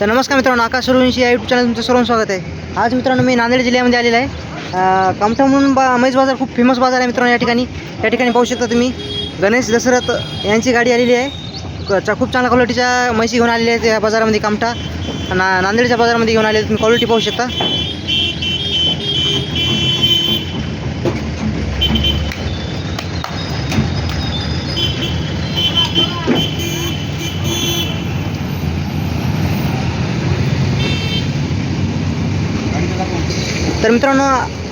तर नमस्कार मित्रांनो आकाश सुरवंशी या यूट्यूब चॅनल तुमचं सर्व स्वागत आहे. आज मित्रांनो मी नांदेड जिल्ह्यामध्ये आलेला आहे. अं, कामठा म्हणून बा म्हैस बाजार खूप फेमस बाजार आहे मित्रांनो या ठिकाणी. या ठिकाणी पाहू शकता तुम्ही गणेश दशरथ यांची गाडी आलेली आहे. क- खूप चांगल्या क्वालिटीच्या म्हैशी घेऊन आलेल्या आहेत या बाजारामध्ये कामठा. ना नांदेडच्या बाजारामध्ये घेऊन आले तुम्ही क्वालिटी पाहू शकता. तर मित्रांनो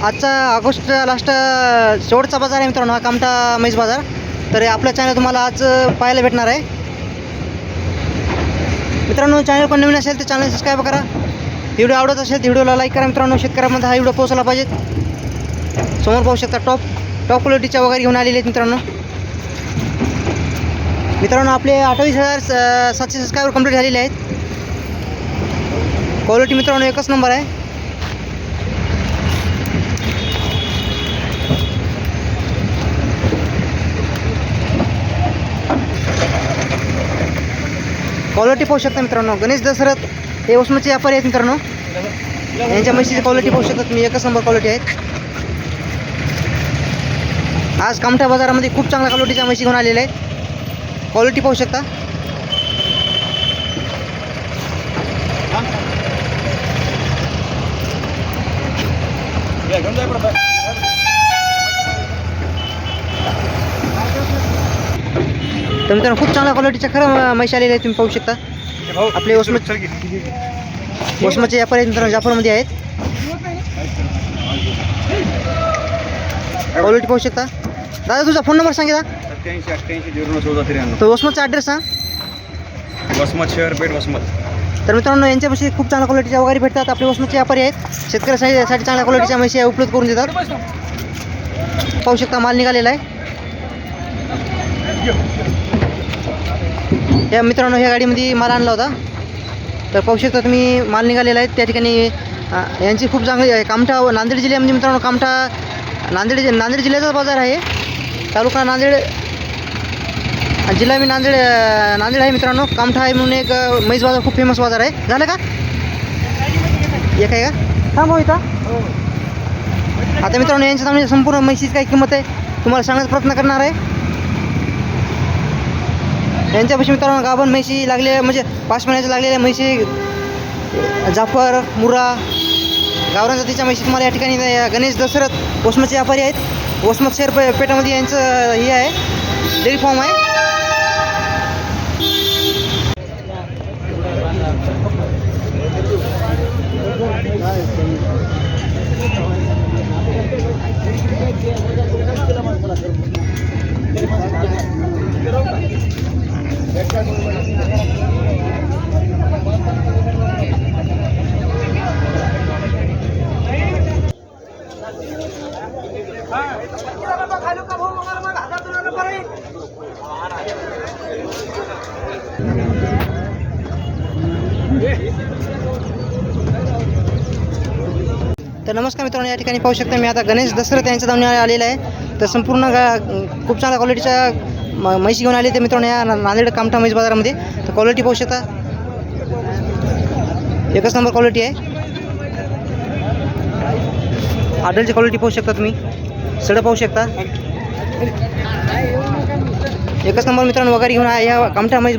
आजचा ऑगस्ट लास्ट शेवटचा बाजार आहे मित्रांनो हा कामठा म्हैस बाजार. तर आपलं चॅनल तुम्हाला आज पाहायला भेटणार आहे. मित्रांनो चॅनल पण नवीन असेल तर चॅनल सबस्क्राईब करा. व्हिडिओ आवडत असेल तर व्हिडिओला लाईक करा मित्रांनो. शेतकऱ्यामध्ये हा व्हिडिओ पोहोचला पाहिजे समोर पाहू शकता टॉप टॉप क्वालिटीच्या वगैरे घेऊन आलेले आहेत मित्रांनो. मित्रांनो आपले अठ्ठावीस हजार स- सातशे सबस्क्रायबर कंप्लीट झालेले आहेत. क्वालिटी मित्रांनो एकच नंबर आहे. क्वालिटी पाहू शकता मित्रांनो. गणेश दशरथ हे उस्माचे व्यापारी आहेत मित्रांनो. यांच्या म्हशीची क्वालिटी पाहू शकता तुम्ही. एकच नंबर क्वालिटी आहेत. आज कामठा बाजारामध्ये खूप चांगल्या क्वालिटीच्या म्हशी घेऊन आलेल्या आहेत. क्वालिटी पाहू शकता. तर मित्रांनो खूप चांगल्या क्वालिटीच्या खरं म्हशी आलेल्या आहेत तुम्ही पाहू शकता. आपले वसमत वसमतचे व्यापारी आहेत मित्रांनो जाफरमध्ये आहेत. क्वालिटी पाहू शकता. दादा तुझा फोन नंबर सांगितला? सत्याऐंशी अठ्ठ्याऐंशी झिरो नऊ चौदा त्र्याण्णव. तो वसमतचा ॲड्रेस सांग वसमत शहर पेठ वसमत. तर मित्रांनो यांच्यापाशी खूप चांगल्या क्वालिटीच्या वगैरे भेटतात. आपले वसमतचे व्यापारी आहेत. शेतकऱ्यासाठी साठी चांगल्या क्वालिटीच्या म्हशी उपलब्ध करून देतात. पाहू शकता माल निघालेला आहे. या मित्रांनो ह्या गाडीमध्ये माल आणला होता. तर पाहू शकता तुम्ही माल निघालेला आहे. त्या ठिकाणी यांची खूप चांगली आहे. कामठा व नांदेड जिल्ह्यामध्ये मित्रांनो कामठा नांदेड नांदेड जिल्ह्याचा बाजार आहे. तालुका नांदेड जिल्हा मी नांदेड नांदेड आहे मित्रांनो. कामठा आहे म्हणून एक अ, म्हैस बाजार खूप फेमस बाजार आहे. झालं का? एक आहे का? थांबव इथं. आता मित्रांनो यांच्या सामने संपूर्ण म्हशीची काय किंमत आहे तुम्हाला सांगण्याचा प्रयत्न करणार आहे. यांच्यापाशी मित्रांनो गाभण म्हैशी लागले म्हणजे पाच महिन्याच्या लागलेल्या म्हैशी जाफर मुरा गावरान जातीच्या म्हैशी तुम्हाला या ठिकाणी गणेश दशरथ वसमतचे व्यापारी आहेत. वसमत शहर पेठामध्ये यांचं हे आहे. डेअरी फॉर्म आहे. तर नमस्कार मित्रांनो या ठिकाणी पाहू शकता मी आता गणेश दसरथ यांच्या धावणे आलेला आहे. तर संपूर्ण खूप चांगल्या क्वालिटीच्या म- म्हैशी घेऊन आले ते मित्रांनो या नांदेड कामठा म्हैस बाजारामध्ये. तर क्वालिटी पाहू शकता. एकच नंबर क्वालिटी आहे. आडलची क्वालिटी पाहू शकता तुम्ही. सडं पाहू शकता. एकच नंबर मित्रांनो वगैरे घेऊन या कामठा म्हैस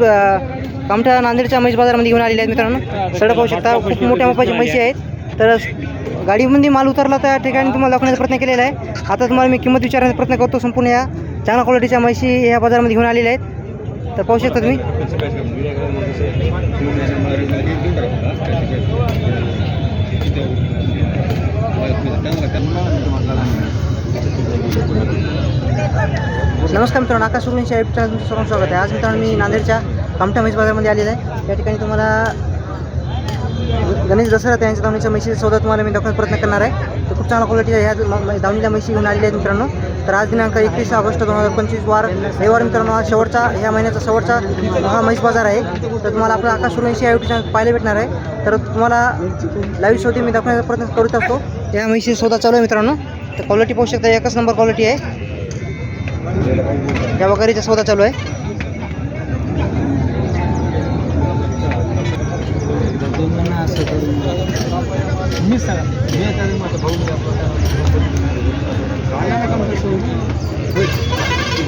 कामठा नांदेडच्या म्हैस बाजारामध्ये घेऊन आलेल्या आहेत मित्रांनो. सडं पाहू शकता. खूप मोठ्या मापाची म्हशी आहेत. तर गाडीमध्ये माल उतरला त्या ठिकाणी तुम्हाला दाखवण्याचा प्रयत्न केलेला आहे. आता तुम्हाला मी किंमत विचारण्याचा प्रयत्न करतो संपूर्ण या चांगल्या क्वालिटीच्या म्हशी या बाजारामध्ये घेऊन आलेल्या आहेत. तर पाहू शकता तुम्ही. नमस्कार मित्रांनो आकाश तुमचं सर्वांचं स्वागत आहे. आज मित्रांनो मी नांदेडच्या कामठा म्हैस बाजारमध्ये आलेला आहे. या ठिकाणी तुम्हाला गणेश दसरा यांच्या धावणीच्या म्हशीचा सौदा तुम्हाला मी दाखवण्याचा प्रयत्न करणार आहे. तर खूप चांगल्या क्वालिटीच्या ह्या धावणीला म्हशी घेऊन आलेल्या आहेत मित्रांनो. तर आज दिनांक एकतीस ऑगस्ट दोन हजार पंचवीस वार रविवार मित्रांनो हा शेवटचा ह्या महिन्याचा शेवटचा हा म्हैस बाजार आहे. तर तुम्हाला आपला आकाश सुरवंशी या युट्यूब चॅनल पाहायला भेटणार आहे. तर तुम्हाला लाईव्ह शोधी मी दाखवण्याचा प्रयत्न करत असतो. या म्हशीचा सौदा चालू आहे मित्रांनो. तर क्वालिटी पाहू शकता एकच नंबर क्वालिटी आहे. या वगैरेचा सौदा चालू आहे. तुम्हीच सांगा मी आता माझा भाऊ मी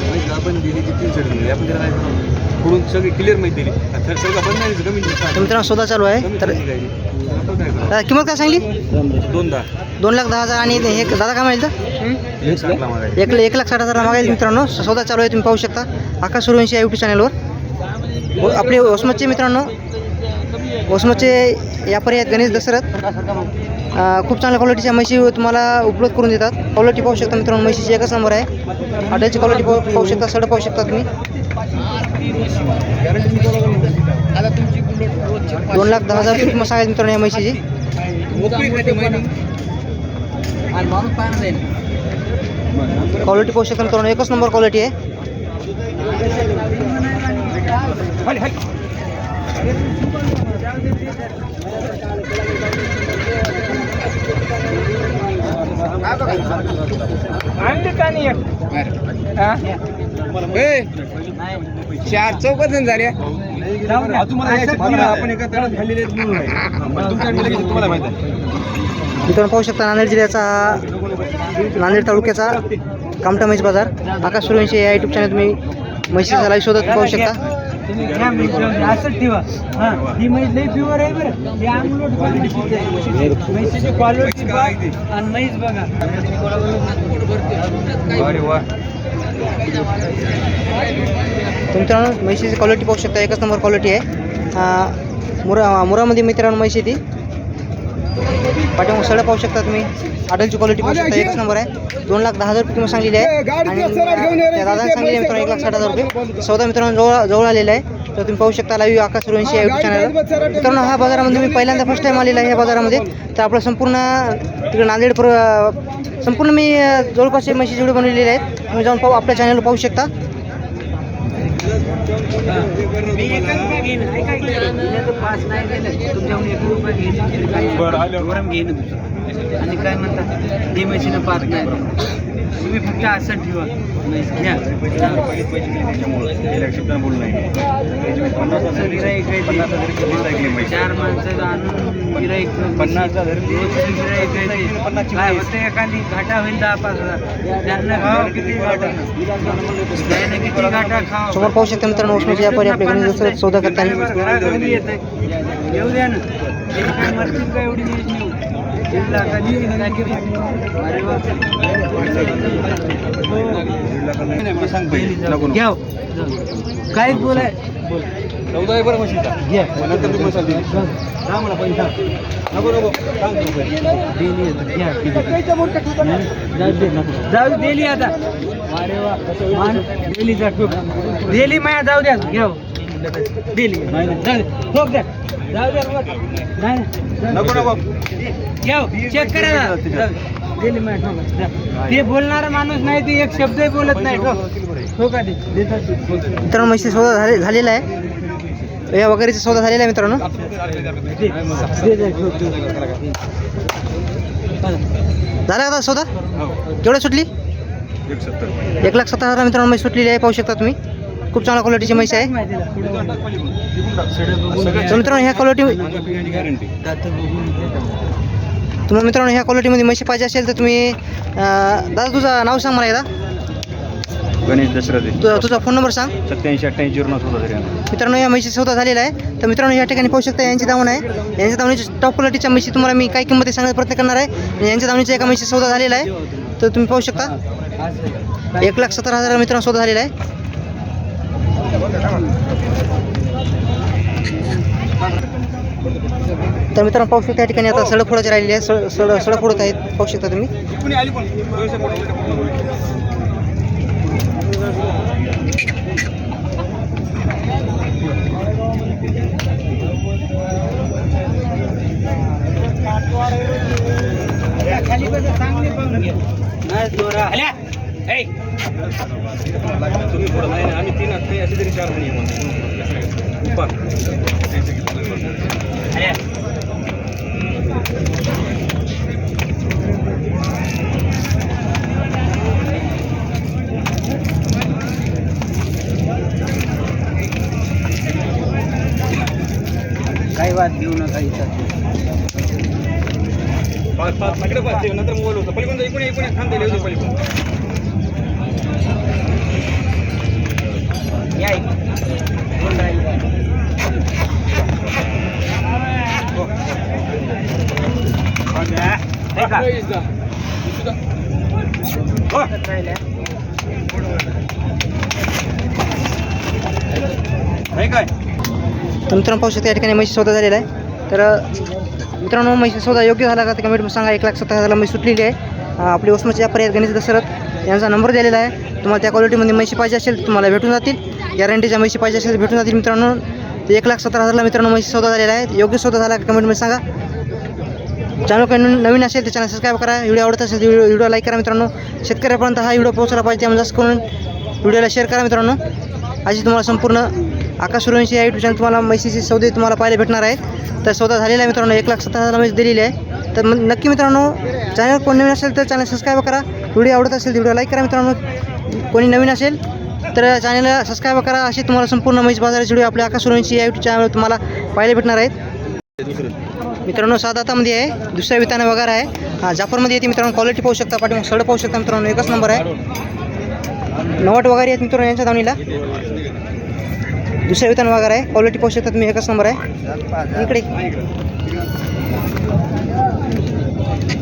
माहिती आपण दिली ती तीन सेट दिली आपण त्याला काय करू? पुढून सगळी क्लिअर माहिती दिली नाही कमी मित्रांनो सौदा चालू आहे तर? दादा किंमत काय सांगली दोन दहा दोन लाख दहा हजार आणि हे दादा काय माहिती एक. एक लाख साठ हजार मागायला मित्रांनो सौदा चालू आहे तुम्ही पाहू शकता आकाश सूर्यवंशी या यूट्यूब चॅनलवर आपले ओसमतचे मित्रांनो वसनोचे व्यापारी आहेत गणेश दशरथ. खूप चांगल्या क्वालिटीच्या म्हशी तुम्हाला उपलब्ध करून देतात. क्वालिटी पाहू शकता मित्रांनो म्हशीची एकच नंबर आहे. हॉटेलची क्वालिटी पाहू पाहू शकता सड पाहू शकता तुम्ही. दोन लाख दहा हजार किंमत सांगायची मित्रांनो या म्हशीची. क्वालिटी पाहू शकता मित्रांनो एकच नंबर क्वालिटी आहे. चार चौकात झाल्या आपण एका तळात खाल्लेले तुम्हाला माहिती मित्रांनो पाहू शकता नांदेड जिल्ह्याचा नांदेड तालुक्याचा कामठा म्हैस बाजार. आकाश सूर्यवंशी या यूट्यूब चॅनल तुम्ही म्हशीचा लाईव्ह शोधत पाहू शकता. तुम्ही घ्या. म्हैस जाऊन द्या. असंच ठेवा. हा ही म्हैस लई प्युअर आहे बरं. ही अंगलोट क्वालिटीची आहे. म्हैसीची क्वालिटी बघा. आणि म्हैस बघा. अरे वा. तर मित्रांनो म्हशीची क्वालिटी पाहू शकता. एकच नंबर क्वालिटी आहे. अं, मुरा मुरामध्ये मित्रांनो म्हशी ती. पाठीमाग सडा पाहू शकता तुम्ही. आडलची क्वालिटी पाहू शकता. एकच नंबर आहे. दोन लाख दहा हजार रुपये किंमत सांगलेली आहे. आणि त्या दादाने सांगितले मित्रांनो एक लाख साठ हजार रुपये. सौदा मित्रांनो जवळ जवळ आलेला आहे. तर तुम्ही पाहू शकता लाईव्ह आकाश सूर्यवंशी या यूट्यूब चॅनल मित्रांनो हा बाजारामध्ये मी पहिल्यांदा फर्स्ट टाईम आलेला आहे या बाजारामध्ये. तर आपलं संपूर्ण तिकडे नांदेड पर संपूर्ण मी अं, जवळपासचे म्हशी जेवढे बनवलेले आहेत तुम्ही जाऊन पाहू आपल्या चॅनलवर पाहू शकता. घेईन आणि काय म्हणतात? ही म्हशीनं पाच नाही तुम्ही फक्त असं ठेवा. घ्या? चार माणसं आणून गिराईक पन्नास एखादी घाटा होईल दहा पाच हजार. त्यांना खावा किती घाटा किती घाटा? खावा समोर पाहू शकता मित्रांनो उष्माचे व्यापारी आपले गणेश दसरे सौदा करताना. येऊ द्या ना. एवढी दीड लाखाची सांग. घ्या हो. काय बोलाय चौदा आहे बरं म्हशीचा. घ्या नंतर तुम्ही मसाला देईल. जा मला पैसा नको नको सांग. दिली. जाऊ दिली आता अरे वा दिली माया जाऊ द्या घ्या हो. दिली जाऊ द्या जाऊ द्या नको नको चेक करा ना. दिली ते बोलणारा माणूस नाही ते एक शब्दही बोलत नाही ठोक ठोका मित्रांनो म्हशी सौदा झाले झालेला आहे या वगैरेचा सौदा झालेला आहे मित्रांनो झाला का सौदा हो. केवढ्या सुटली एक लाख सत्तर हजार मित्रांनो म्हैस सुटलेली आहे पाहू शकता तुम्ही खूप चांगल्या क्वालिटीची म्हैस आहे. तर मित्रांनो ह्या क्वालिटी. तुम्हाला मित्रांनो ह्या क्वालिटीमध्ये म्हशी पाहिजे असेल तर तुम्ही दादा तुझं नाव सांग मला एकदा. गणेश दशरथ. तुझा तुझा फोन नंबर सांग. सत्याऐंशी अठ्ठ्याऐंशी झिरो नऊ चौदा तरी मित्रांनो या म्हशी सौदा झालेला आहे. तर मित्रांनो या ठिकाणी पाहू शकता यांची दावण आहे. यांच्या दावणीची टॉप क्वालिटीच्या म्हशी तुम्हाला मी काय किंमती सांगण्याचा प्रयत्न करणार आहे. यांच्या दावणीच्या एका म्हशी सौदा झालेला आहे. तर तुम्ही पाहू शकता. एक लाख सत्तर हजार मित्रांनो सौदा झालेला आहे. तर मित्रांनो पाहू शकता या ठिकाणी आता सडक फोडायची राहिलेली आहे सड सड सडक फोडत आहेत. पाहू शकता तुम्ही. खाली बसा, चांगली पाहून घ्या. नाही, दोरा. हल्या. ऐ. तुम्ही पुढं नाही नाही, आम्ही तीन असते असे तरी चार जणी येऊ. पहा. हल्या. काही वाद घेऊ नका इथं पाच पाच इकडे पाच ते नंतर मोबाईल होतं पलीकडून जा, इकडून ये, इकडून ये. थांब त्याला येऊ दे पलीकडून काय? तर मित्रांनो पाहू शकता या ठिकाणी म्हशी सौदा झालेला आहे. तर मित्रांनो म्हशी सौदा योग्य झाला का ते कमेंट सांगा. एक लाख सत्तर हजारला म्हशी सुटलेली आहे. आपली ओसमाचे व्यापारी आहेत गणेश दशरथ. यांचा नंबर दिलेला आहे. तुम्हाला त्या क्वालिटीमध्ये म्हशी पाहिजे असेल तर तुम्हाला भेटून जातील. गॅरंटीच्या म्हशी पाहिजे असेल तर भेटून जातील मित्रांनो. तर एक लाख सत्तर हजारला मित्रांनो म्हशी सौदा झालेला आहे. योग्य सौदा झाला का कमेंटमध्ये सांगा. चॅनल काही नवीन असेल तर चॅनल सबस्क्राईब करा. व्हिडिओ आवडत असेल तर व्हिडिओ व्हिडिओ लाईक करा मित्रांनो. शेतकऱ्यापर्यंत हा व्हिडिओ पोहोचला पाहिजे त्यामुळे जास्त करून व्हिडिओला शेअर करा मित्रांनो. अशी तुम्हाला संपूर्ण आकाश सूर्यवंशी या यूट्यूब चॅनल तुम्हाला म्हशीची सौदे तुम्हाला पाहायला भेटणार आहे. तर सौदा झालेला आहे मित्रांनो. एक लाख सत्तर हजार म्हशी दिलेली आहे. तर मग नक्की मित्रांनो चॅनल कोण नवीन असेल तर चॅनल सबस्क्राईब करा. व्हिडिओ आवडत असेल तर व्हिडिओ लाईक करा मित्रांनो. कोणी नवीन असेल तर चॅनलला सबस्क्राईब करा. अशी तुम्हाला संपूर्ण म्हैस बाजाराची व्हिडिओ आपल्या आकाश सूर्यवंशी या यूट्यूब चॅनलवर तुम्हाला पाहायला भेटणार आहेत. मित्रांनो सात हातामध्ये आहे. दुसऱ्या विताने वगैरे आहे. हा जाफरमध्ये येते मित्रांनो. क्वालिटी पाहू शकता. पाठी सड पाहू शकता मित्रांनो. एकच नंबर आहे. नवट वगैरे आहेत मित्रांनो यांच्या धावणीला. दुसऱ्या वितान वगैरे आहे. क्वालिटी पाहू शकता तुम्ही. एकच नंबर आहे. इकडे.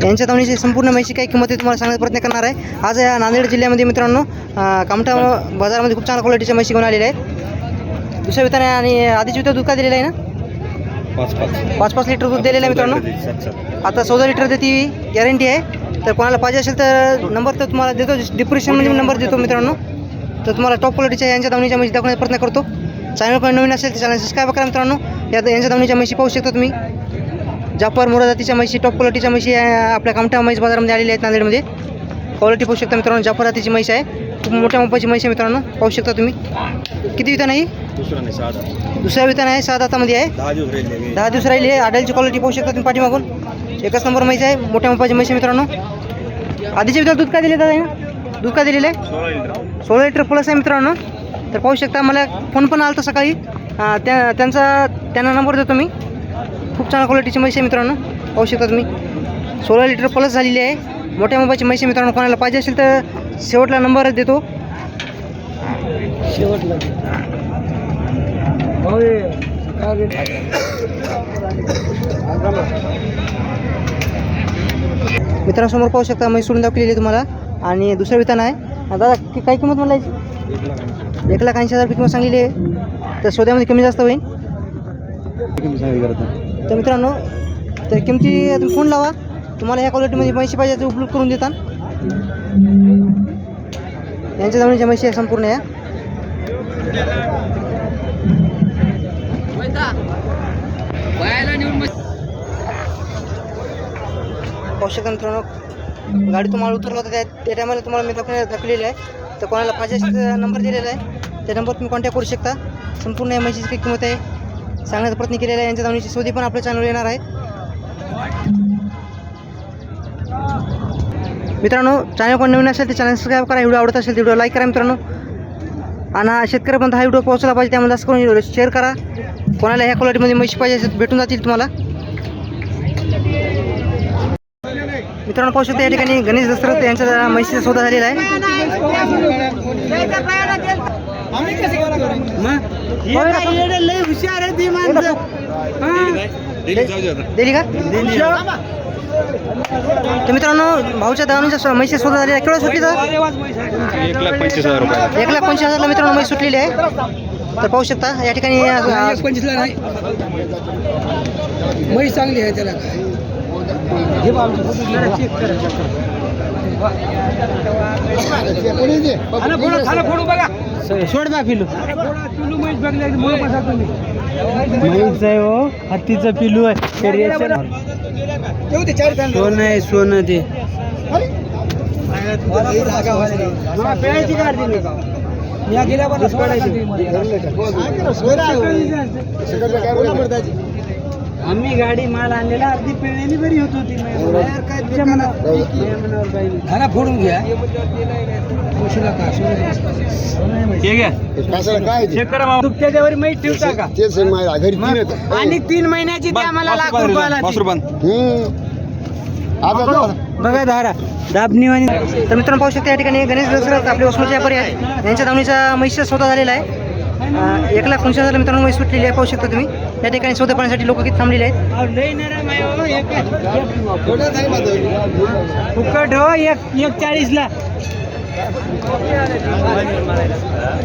यांच्या धावणीची संपूर्ण माहिती काय किंमत तुम्हाला सांगण्याचा प्रयत्न करणार आहे. आज या नांदेड जिल्ह्यामध्ये मित्रांनो कामठा बाजारामध्ये खूप चांगल्या क्वालिटीच्या म्हशी घेऊन आलेल्या आहेत. दुसऱ्या विताने आणि आधीच विता दुःख दिलेला दिलेलं आहे ना? पाच पाच. पाच पाच लिटर दूध दिलेलं आहे मित्रांनो. आता चौदा लिटर देते गॅरंटी आहे. तर कोणाला पाहिजे असेल तर नंबर तर तुम्हाला देतो. डिप्रेशनमध्ये नंबर देतो मित्रांनो. तर तुम्हाला टॉप क्वालिटीच्या यांच्या दावणीच्या म्हशी दाखवण्याचा प्रयत्न करतो. चॅनल कोणी नवीन असेल तर चॅनल सबस्क्राईब करा मित्रांनो. या यांच्या दावणीच्या म्हशी पाहू शकता तुम्ही. जापर मोरा जातीच्या म्हशी टॉप क्वालिटीच्या म्हशी आपल्या कामठा म्हैस बाजारामध्ये आलेल्या आहेत नांदेडमध्ये. क्वालिटी पाहू शकता मित्रांनो. जापर जातीची म्हैस आहे. खूप मोठ्या मापाची म्हैस आहे मित्रांनो. पाहू शकता तुम्ही. किती वितान आहे? दुसरा सहा वितान आहे सात हातामध्ये आहे. दहा दिवस राहिले राहिले आडायची क्वालिटी पाहू शकता तुम्ही पाठीमागून. एकच नंबर म्हैस आहे. मोठ्या मापाची म्हैस आहे मित्रांनो. आधीच्या विधान दूध काय दिले दादा? दूध काय दिलेलं आहे? सोळा लिटर. प्लस आहे मित्रांनो. तर पाहू शकता मला फोन पण आला होता सकाळी त्या त्यांचा त्यांना नंबर देतो मी. खूप चांगल्या क्वालिटीची म्हैस आहे मित्रांनो. पाहू शकता तुम्ही. सोळा लिटर प्लस झालेली आहे. मोठ्या म्हैस आहे मित्रांनो कोणाला पाहिजे असेल तर शेवटला नंबर देतो. शेवटला. मित्रांसमोर पाहू शकता म्हैस सोडून दाखवलेली आहे तुम्हाला. आणि दुसरं विधान आहे. दादा कि काय किंमत म्हणला याची? एक लाख ऐंशी हजार किंमत सांगलेली आहे. तर सोद्यामध्ये कमी जास्त होईल. तर मित्रांनो तर किमती तुम्ही फोन लावा. तुम्हाला ह्या क्वालिटीमध्ये म्हशी पाहिजे ते उपलब्ध करून देतात. यांच्या जमिनीच्या म्हशी आहे संपूर्ण या. पाहू मित्रांनो गाडी तुम्हाला उतरला होतं त्या टायमाला तुम्हाला मी दाखवण्या दाखवलेली आहे. तर कोणाला पाहिजे नंबर दिलेला आहे. त्या नंबर तुम्ही कॉन्टॅक्ट करू शकता. संपूर्ण या म्हशीची किंमत आहे. सांगण्याचा प्रयत्न केलेला आहे. यांच्या दावणीची शोधी पण आपल्या चॅनलवर येणार आहे. मित्रांनो चॅनल कोण नवीन असेल तर चॅनल सबस्क्राईब करा. व्हिडिओ आवडत असेल तर व्हिडिओ लाईक करा मित्रांनो. आणि शेतकऱ्यापर्यंत हा व्हिडिओ पोहोचला पाहिजे त्यामुळे जास्त करून व्हिडिओ शेअर करा. कोणाला ह्या क्वालिटीमध्ये म्हशी पाहिजे भेटून जातील तुम्हाला. मित्रांनो पाहू शकता या ठिकाणी गणेश दसरथ यांचा म्हशीचा सौदा झालेला आहे. ती दिली का? तर मित्रांनो भाऊच्या दावणीच्या म्हशी सौदा झालेला आहे केवढा सुटली तर एक लाख पंचवीस हजार रुपये. एक लाख पंचवीस हजारला मित्रांनो म्हैस सुटलेली आहे. तर पाहू शकता या ठिकाणी पंचवीसला नाही. म्हैस चांगली आहे त्याला. सोड बा पिलू. पिलू म्हैस म्हैस आहे हो हत्तीचं पिलू आहे. सोनं आहे सोनं ते. आम्ही गाडी माल आणलेला अर्धी पिळलेली बरी होत होती. तुझ्या मनावर माझ्या मनावर चेक करा मामा. माहीत ठेवता का आहे घरी तीन. आणि तीन महिन्याची लाख रुपयाला हम्म. बघा. धारा. दाबणी आणि तर मित्रांनो पाहू शकता या ठिकाणी गणेश दसरा आपले वसमतचे व्यापारी आहेत यांच्या दावणीचा म्हैसचा सौदा झालेला आहे. अं, एक लाख पंचवीस हजार मित्रांनो म्हैस सुटलेली आहे पाहू शकता तुम्ही. या ठिकाणी सौदा पाहण्यासाठी लोक किती थांबलेले आहेत. आहे हो, फुकट हो एक एक चाळीसला どうもありがとうございました。